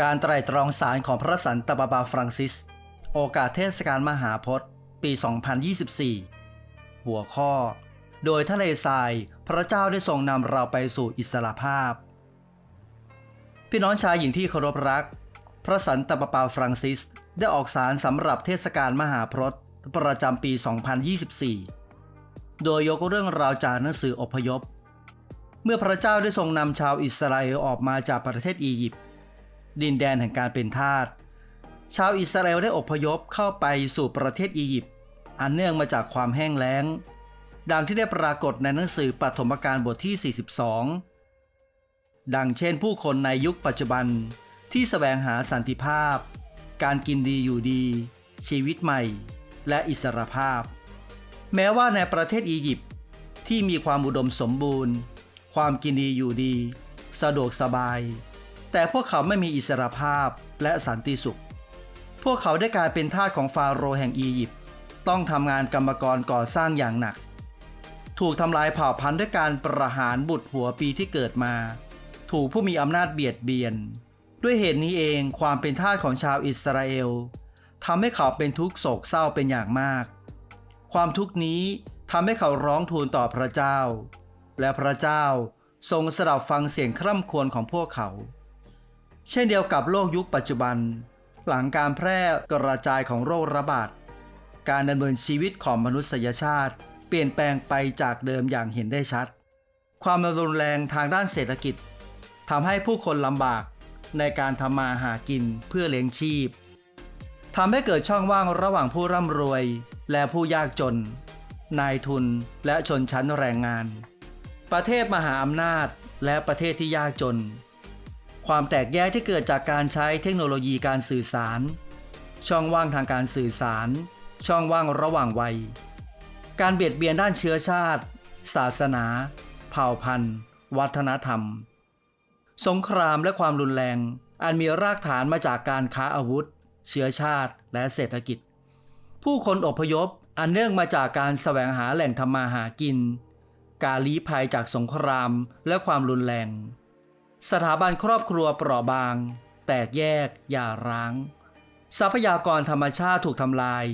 การไตร่ตรองสารของพระสันตะปาปาฟรังซิส โอกาสเทศกาลมหาพจน์ ปี 2024 หัวข้อ โดยทะเลทรายพระเจ้าได้ทรงนำเราไปสู่อิสรภาพ พี่น้องชายหญิงที่เคารพรัก พระสันตะปาปาฟรังซิส ได้ออกสารสำหรับเทศกาลมหาพรตประจำปี 2024 โดยยกเรื่องราวจากหนังสืออพยพ เมื่อพระเจ้าได้ทรงนำชาวอิสราเอลออกมาจากประเทศอียิปต์ ดินแดนแห่งการเป็นทาส ชาวอิสราเอลได้อพยพเข้าไปสู่ประเทศอียิปต์ อันเนื่องมาจากความแห้งแล้ง ดังที่ได้ปรากฏในหนังสือปฐมกาลบทที่ 42 ดังเช่นผู้คนในยุคปัจจุบันที่แสวงหาสันติภาพ การกินดีอยู่ดี ชีวิตใหม่ และอิสรภาพ แม้ว่าในประเทศอียิปต์ที่มีความอุดมสมบูรณ์ ความกินดีอยู่ดี สะดวกสบาย แต่พวกเขาไม่มีอิสรภาพและสันติสุข พวกเขาได้กลายเป็นทาสของฟาโรห์แห่งอียิปต์ ต้องทำงานกรรมกรก่อสร้างอย่างหนัก ถูกทำลายเผ่าพันธุ์ด้วยการประหารบุตรหัวปีที่เกิดมา ถูกผู้มีอำนาจเบียดเบียน ด้วยเหตุนี้เองความเป็นทาสของชาวอิสราเอลทำให้เขาเป็นทุกข์โศกเศร้าเป็นอย่างมาก ความทุกข์นี้ทำให้เขาร้องทูลต่อพระเจ้า และพระเจ้าทรงสดับฟังเสียงคร่ำครวญของพวกเขา เช่นเดียวกับโลกยุคปัจจุบัน หลังการแพร่กระจายของโรคระบาด การดำเนินชีวิตของมนุษยชาติ เปลี่ยนแปลงไปจากเดิมอย่างเห็นได้ชัด ความรุนแรงทางด้านเศรษฐกิจทำให้ผู้คนลำบากในการทำมาหากินเพื่อเลี้ยงชีพทำให้เกิดช่องว่างระหว่างผู้ร่ำรวยและผู้ยากจน นายทุนและชนชั้นแรงงาน ประเทศมหาอำนาจและประเทศที่ยากจน ความแตกแยกที่เกิดจากการใช้เทคโนโลยีการสื่อสาร ช่องว่างทางการสื่อสาร ช่องว่างระหว่างวัย การเบียดเบียนด้านเชื้อชาติ ศาสนา เผ่าพันธุ์ วัฒนธรรม สงครามและความรุนแรง อันมีรากฐานมาจากการค้าอาวุธ เชื้อชาติและเศรษฐกิจ ผู้คนอพยพอันเนื่องมาจากการแสวงหาแหล่งทำมาหากิน การลี้ภัยจากสงครามและความรุนแรง สถาบันครอบครัวเปราะบาง แตกแยกหย่าร้าง ทรัพยากรธรรมชาติถูกทำลาย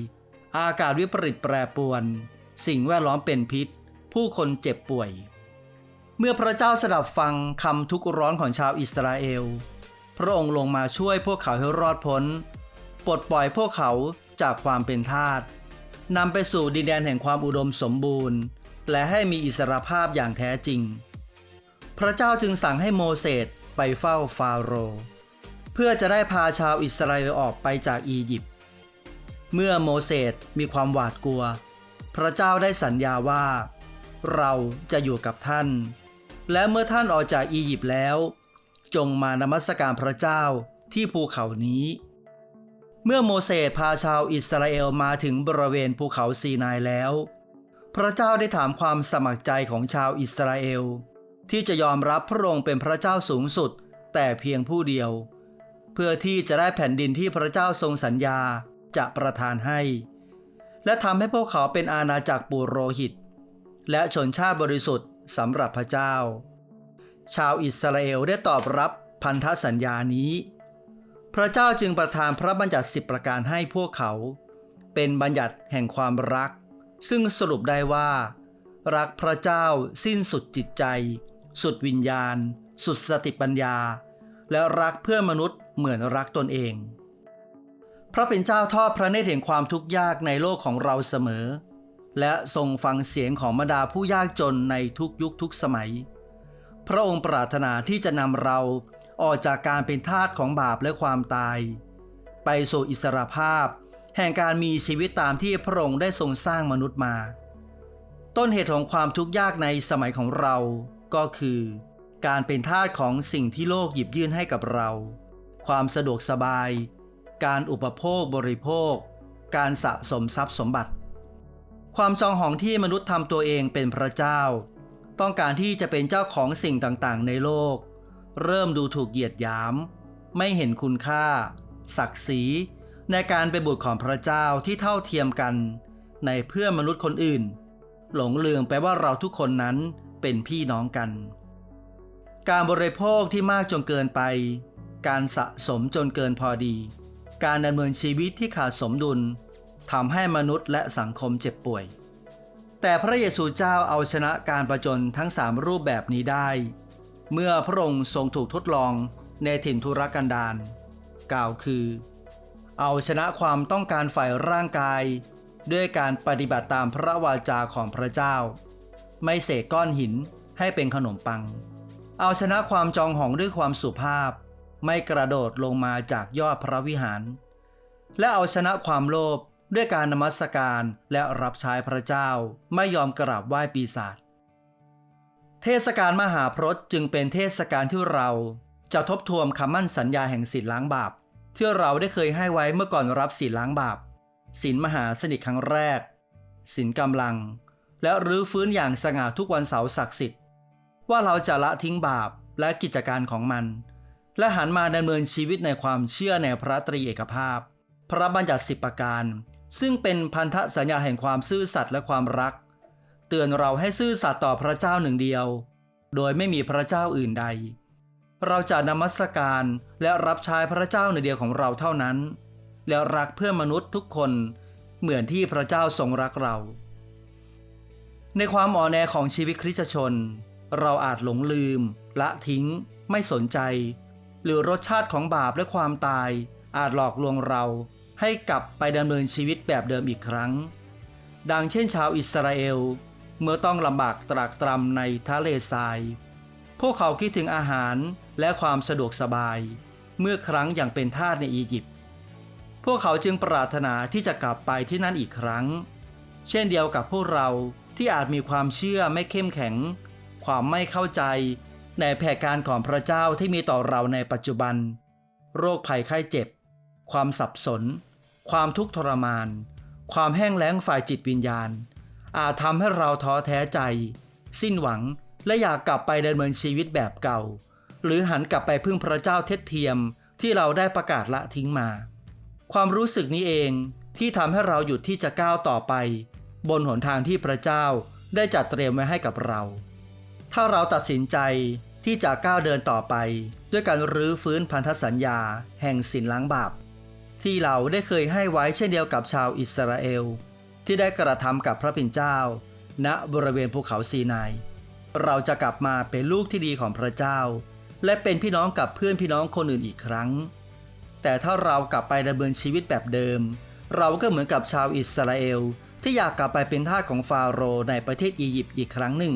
อากาศวิปริตแปรปรวน สิ่งแวดล้อมเป็นพิษ ผู้คนเจ็บป่วย เมื่อพระเจ้าสดับฟังคำทุกข์ร้อนของชาวอิสราเอล พระองค์ลงมาช่วยพวกเขาให้รอดพ้น ปลดปล่อยพวกเขาจากความเป็นทาสนำไปสู่ดินแดนแห่งความอุดมสมบูรณ์ และให้มีอิสรภาพอย่างแท้จริง พระเจ้าจึงสั่งให้โมเสสไปเฝ้าฟาโรห์เพื่อจะได้พาชาวอิสราเอลออกไปจากอียิปต์ เมื่อโมเสสมีความหวาดกลัว พระเจ้าได้สัญญาว่า เราจะอยู่กับท่าน และเมื่อท่านออกจากอียิปต์แล้ว จงมานมัสการพระเจ้าที่ภูเขานี้ เมื่อโมเสสพาชาวอิสราเอลมาถึงบริเวณภูเขาซีนายแล้ว พระเจ้าได้ถามความสมัครใจของชาวอิสราเอล ที่จะยอมรับพระองค์เป็นพระเจ้าสูงสุด แต่เพียงผู้เดียว เพื่อที่จะได้แผ่นดินที่พระเจ้าทรงสัญญาจะประทานให้ และทำให้พวกเขาเป็นอาณาจักรปุโรหิต และชนชาติบริสุทธิ์สำหรับพระเจ้า ชาวอิสราเอลได้ตอบรับพันธสัญญานี้ พระเจ้าจึงประทานพระบัญญัติสิบประการให้พวกเขา เป็นบัญญัติแห่งความรัก ซึ่งสรุปได้ว่า รักพระเจ้าสิ้นสุดจิตใจ สุดวิญญาณ สุดสติปัญญา และรักเพื่อมนุษย์เหมือนรักตนเอง พระเป็นเจ้าทอดพระเนตรแห่งความทุกข์ยากในโลกของเราเสมอ และทรงฟังเสียงของบรรดาผู้ยากจนในทุกยุคทุกสมัย พระองค์ปรารถนาที่จะนำเราออกจากการเป็นทาสของบาปและความตาย ไปสู่อิสรภาพ แห่งการมีชีวิตตามที่พระองค์ได้ทรงสร้างมนุษย์มา ต้นเหตุของความทุกข์ยากในสมัยของเรา ก็คือ การเป็นทาสของสิ่งที่โลกหยิบยื่นให้กับเรา ความสะดวกสบาย การอุปโภคบริโภค การสะสมทรัพย์สมบัติ ความจองหองที่มนุษย์ทำตัวเองเป็นพระเจ้า ต้องการที่จะเป็นเจ้าของสิ่งต่างๆ ในโลก เริ่มดูถูกเหยียดหยาม ไม่เห็นคุณค่า ศักดิ์ศรีในการเป็นบุตรของพระเจ้าที่เท่าเทียมกัน ในเพื่อนมนุษย์คนอื่น หลงลืมไปว่าเราทุกคนนั้น เป็นพี่น้องกัน การบริโภคที่มากจนเกินไป การสะสมจนเกินพอดี การดำเนินชีวิตที่ขาดสมดุลทำให้มนุษย์และสังคมเจ็บป่วย แต่พระเยซูเจ้าเอาชนะการประจนทั้งสามรูปแบบนี้ได้ เมื่อพระองค์ทรงถูกทดลองในถิ่นทุรกันดารกล่าวคือ เอาชนะความต้องการฝ่ายร่างกาย ด้วยการปฏิบัติตามพระวาจาของพระเจ้า ไม่เสกก้อนหินให้เป็นขนมปัง เอาชนะความจองหองด้วยความสุภาพ ไม่กระโดดลงมาจากยอดพระวิหาร และเอาชนะความโลภด้วยการนมัสการและรับใช้พระเจ้าไม่ยอมกราบไหว้ปีศาจเทศกาลมหาพรตจึงเป็นเทศกาลที่เราจะทบทวนคำมั่นสัญญาแห่งศีลล้างบาป ที่เราได้เคยให้ไว้เมื่อก่อนรับศีลล้างบาปศีลมหาสนิทครั้งแรกศีลกำลัง และรื้อฟื้นอย่างสง่าทุกวันเสาร์ศักดิ์สิทธิ์ ว่าเราจะละทิ้งบาปและกิจการของมัน และหันมาดำเนินชีวิตในความเชื่อในพระตรีเอกภาพ พระบัญญัติสิบประการ ซึ่งเป็นพันธสัญญาแห่งความซื่อสัตย์และความรัก เตือนเราให้ซื่อสัตย์ต่อพระเจ้าหนึ่งเดียว โดยไม่มีพระเจ้าอื่นใด เราจะนมัสการและรับใช้พระเจ้าหนึ่งเดียวของเราเท่านั้น แล้วรักเพื่อนมนุษย์ทุกคนเหมือนที่พระเจ้าทรงรักเรา ในความอ่อนแอของชีวิตคริสตชน เราอาจหลงลืม ละทิ้ง ไม่สนใจ หรือรสชาติของบาปและความตาย อาจหลอกลวงเราให้กลับไปดำเนินชีวิตแบบเดิมอีกครั้ง ดังเช่นชาวอิสราเอล เมื่อต้องลำบากตรากตรำในทะเลทราย พวกเขาคิดถึงอาหารและความสะดวกสบาย เมื่อครั้งอย่างเป็นทาสในอียิปต์พวกเขาจึงปรารถนาที่จะกลับไปที่นั่นอีกครั้ง เช่นเดียวกับพวกเรา ที่อาจมีความเชื่อไม่เข้มแข็ง ความไม่เข้าใจ ในแผนการของพระเจ้าที่มีต่อเราในปัจจุบัน โรคภัยไข้เจ็บ ความสับสน ความทุกข์ทรมาน ความแห้งแล้งฝ่ายจิตวิญญาณ อาจทำให้เราท้อแท้ใจ สิ้นหวังและอยากกลับไปดำเนินชีวิตแบบเก่า หรือหันกลับไปพึ่งพระเจ้าเท็จเทียมที่เราได้ประกาศละทิ้งมา ความรู้สึกนี้เองที่ทำให้เราหยุดที่จะก้าวต่อไป บนหนทางที่พระเจ้าได้จัดเตรียมไว้ให้กับเรา ถ้าเราตัดสินใจที่จะก้าวเดินต่อไป ด้วยการรื้อฟื้นพันธสัญญา แห่งสินล้างบาปที่เราได้เคยให้ไว้เช่นเดียวกับชาวอิสราเอล ที่ได้กระทำกับพระปิ่นเจ้า ณบริเวณภูเขาซีนายเราจะกลับมาเป็นลูกที่ดีของพระเจ้า และเป็นพี่น้องกับเพื่อนพี่น้องคนอื่นอีกครั้ง แต่ถ้าเรากลับไปดำเนินชีวิตแบบเดิม เราก็เหมือนกับชาวอิสราเอล ที่อยากกลับไปเป็นทาสของฟาโรห์ในประเทศอียิปต์อีกครั้งหนึ่ง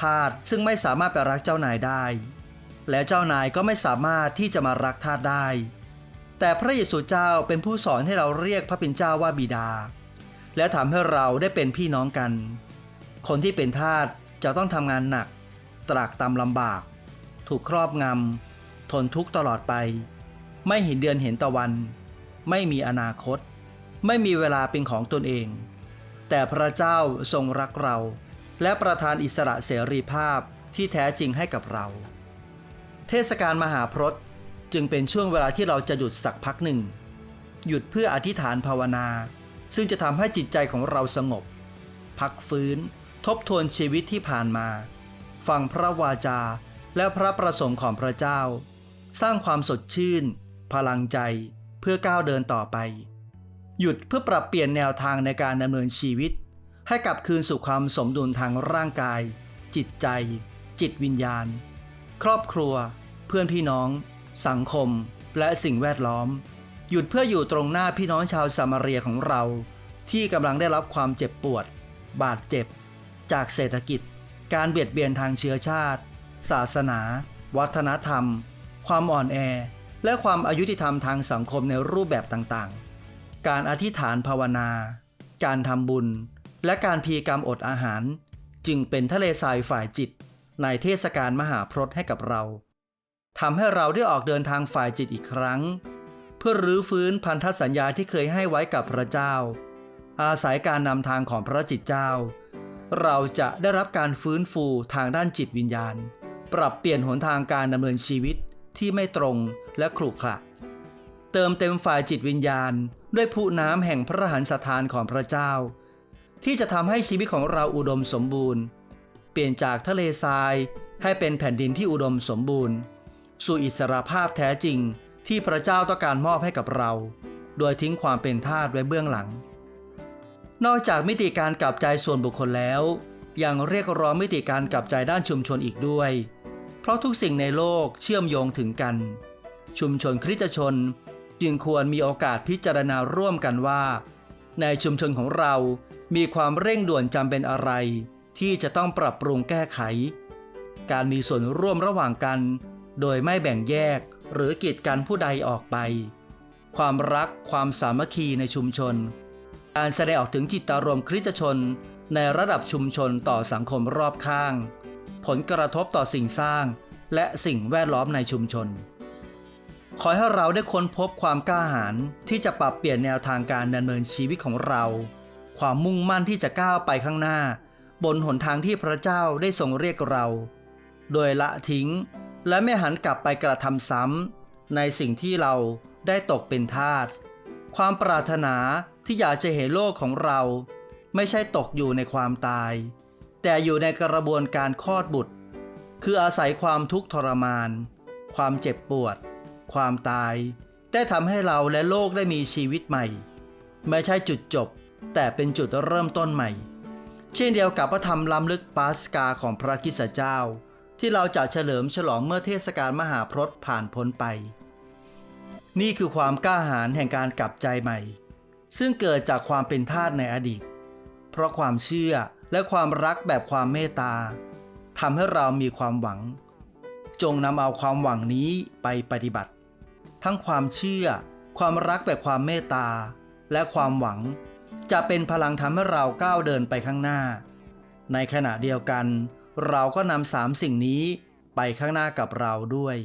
ทาสซึ่งไม่สามารถไปรักเจ้านายได้ และเจ้านายก็ไม่สามารถที่จะมารักทาสได้ แต่พระเยซูเจ้าเป็นผู้สอนให้เราเรียกพระเป็นเจ้าว่าบิดา และทำให้เราได้เป็นพี่น้องกัน คนที่เป็นทาสจะต้องทำงานหนัก ตรากตำลำบาก ถูกครอบงำทนทุกข์ตลอดไป ไม่เห็นเดือนเห็นตะวัน ไม่มีอนาคต ไม่มีเวลาเป็นของตนเอง แต่พระเจ้าทรงรักเรา และประทานอิสระเสรีภาพที่แท้จริงให้กับเรา เทศกาลมหาพรตจึงเป็นช่วงเวลาที่เราจะหยุดสักพักหนึ่ง หยุดเพื่ออธิษฐานภาวนา ซึ่งจะทำให้จิตใจของเราสงบ พักฟื้น ทบทวนชีวิตที่ผ่านมา ฟังพระวาจาและพระประสงค์ของพระเจ้า สร้างความสดชื่น พลังใจเพื่อก้าวเดินต่อไป หยุดเพื่อปรับเปลี่ยนแนวทางในการดำเนินชีวิต ให้กลับคืนสู่ความสมดุลทางร่างกาย จิตใจ จิตวิญญาณ ครอบครัว เพื่อนพี่น้อง สังคม และสิ่งแวดล้อม หยุดเพื่ออยู่ตรงหน้าพี่น้องชาวซามาเรียของเรา ที่กำลังได้รับความเจ็บปวด บาดเจ็บ จากเศรษฐกิจ การเบียดเบียนทางเชื้อชาติ ศาสนา วัฒนธรรม ความอ่อนแอ และความอายุติธรรมทางสังคมในรูปแบบต่างๆ การอธิษฐานภาวนา การทำบุญ และการพีกรรมอดอาหาร จึงเป็นทะเลทรายฝ่ายจิตในเทศกาลมหาพรตให้กับเราทำให้เราได้ออกเดินทางฝ่ายจิตอีกครั้ง เพื่อรื้อฟื้นพันธสัญญาที่เคยให้ไว้กับพระเจ้า อาศัยการนำทางของพระจิตเจ้า เราจะได้รับการฟื้นฟูทางด้านจิตวิญญาณ ปรับเปลี่ยนหนทางการดำเนินชีวิตที่ไม่ตรงและขรุขระ เติมเต็มฝ่ายจิตวิญญาณ ด้วยผู้น้ำแห่งพระหันสถานของพระเจ้า ที่จะทำให้ชีวิตของเราอุดมสมบูรณ์ เปลี่ยนจากทะเลทรายให้เป็นแผ่นดินที่อุดมสมบูรณ์ สู่อิสรภาพแท้จริงที่พระเจ้าต้องการมอบให้กับเรา โดยทิ้งความเป็นทาสไว้เบื้องหลัง นอกจากมิติการกลับใจส่วนบุคคลแล้ว ยังเรียกร้องมิติการกลับใจด้านชุมชนอีกด้วย เพราะทุกสิ่งในโลกเชื่อมโยงถึงกัน ชุมชนคริสตชน จึงควรมีโอกาสพิจารณาร่วมกันว่า ในชุมชนของเรามีความเร่งด่วนจำเป็นอะไร ที่จะต้องปรับปรุงแก้ไข การมีส่วนร่วมระหว่างกัน โดยไม่แบ่งแยกหรือกีดกันผู้ใดออกไป ความรักความสามัคคีในชุมชน การแสดงออกถึงจิตอารมณ์คริสตชนในระดับชุมชนต่อสังคมรอบข้าง ผลกระทบต่อสิ่งสร้างและสิ่งแวดล้อมในชุมชน ขอให้เราได้ค้นพบความกล้าหาญที่จะปรับเปลี่ยนแนวทางการดำเนินชีวิตของเรา ความมุ่งมั่นที่จะก้าวไปข้างหน้า บนหนทางที่พระเจ้าได้ทรงเรียกเรา โดยละทิ้ง และไม่หันกลับไปกระทำซ้ำในสิ่งที่เราได้ตกเป็นทาสความปรารถนาที่อยากจะเห็นโลกของเรา ไม่ใช่ตกอยู่ในความตาย แต่อยู่ในกระบวนการคลอดบุตร คืออาศัยความทุกข์ทรมาน ความเจ็บปวด ความตาย ได้ทำให้เราและโลกได้มีชีวิตใหม่ ไม่ใช่จุดจบ แต่เป็นจุดเริ่มต้นใหม่ เช่นเดียวกับพระธรรมล้ำลึกปาสกาของพระคริสเจ้า ที่เราจะเฉลิมฉลองเมื่อเทศกาลมหาพรตผ่านพ้นไป นี่คือความกล้าหาญแห่งการกลับใจใหม่ ซึ่งเกิดจากความเป็นทาสในอดีต เพราะความเชื่อและความรักแบบความเมตตาทำให้เรามีความหวัง จงนำเอาความหวังนี้ไปปฏิบัติ ทั้งความเชื่อ ความรักแบบความเมตตา และความหวัง จะเป็นพลังทำให้เราก้าวเดินไปข้างหน้า ในขณะเดียวกัน เราก็นำสามสิ่งนี้ไปข้างหน้ากับเราด้วย